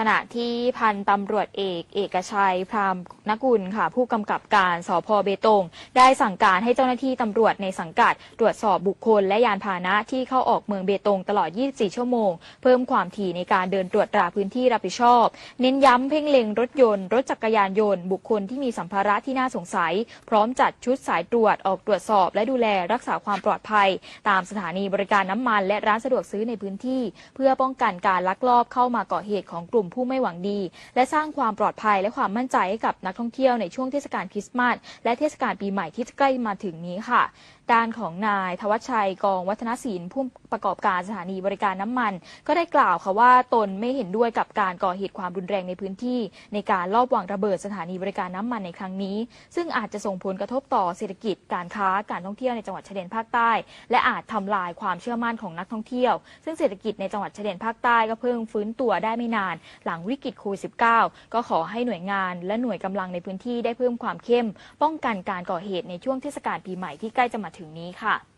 ขณะที่พันตำรวจเอก เอกชัยพรามนกุลค่ะ ผู้กำกับการสพเบตง ได้สั่งการให้เจ้าหน้าที่ตำรวจในสังกัด ตรวจสอบบุคคลและยานพาหนะที่เข้าออกเมืองเบตงตลอด 24 ชั่วโมง เพิ่มความถี่ในการเดินตรวจตราพื้นที่รับผิดชอบ เน้นย้ำเพ่งเล็งรถยนต์ รถจักรยานยนต์ บุคคลที่มีสัมภาระที่น่าสงสัย พร้อมจัดชุดสายตรวจออกตรวจสอบ และดูแลรักษาความปลอดภัย ตามสถานีบริการน้ำมัน และร้านสะดวกซื้อในพื้นที่ เพื่อป้องกันการลักลอบเข้ามาก่อเหตุของกลุ่มผู้ไม่หวังดี และสร้างความปลอดภัยและความมั่นใจให้กับนักท่องเที่ยวในช่วงเทศกาลคริสต์มาสและเทศกาลปีใหม่ที่ใกล้มาถึงนี้ค่ะ ด้านของนายทวัชชัยกองวัฒนศิลป์ผู้ประกอบการสถานีบริการน้ำมัน ก็ได้กล่าวค่ะว่าตนไม่เห็นด้วยกับการก่อเหตุความรุนแรงในพื้นที่ ในการลอบวางระเบิดสถานีบริการน้ำมันในครั้งนี้ ซึ่งอาจจะส่งผลกระทบต่อเศรษฐกิจการค้าการท่องเที่ยวในจังหวัดชายแดนภาคใต้ และอาจทำลายความเชื่อมั่นของนักท่องเที่ยว ซึ่งเศรษฐกิจในจังหวัดชายแดนภาคใต้ก็เพิ่งฟื้นตัวได้ไม่นานหลังวิกฤตโควิด -19 ก็ขอให้หน่วยงานและหน่วยกำลังในพื้นที่ได้เพิ่มความเข้ม ป้องกันการก่อเหตุในช่วงเทศกาลปีใหม่ที่ใกล้จะมาถึงนี้ค่ะ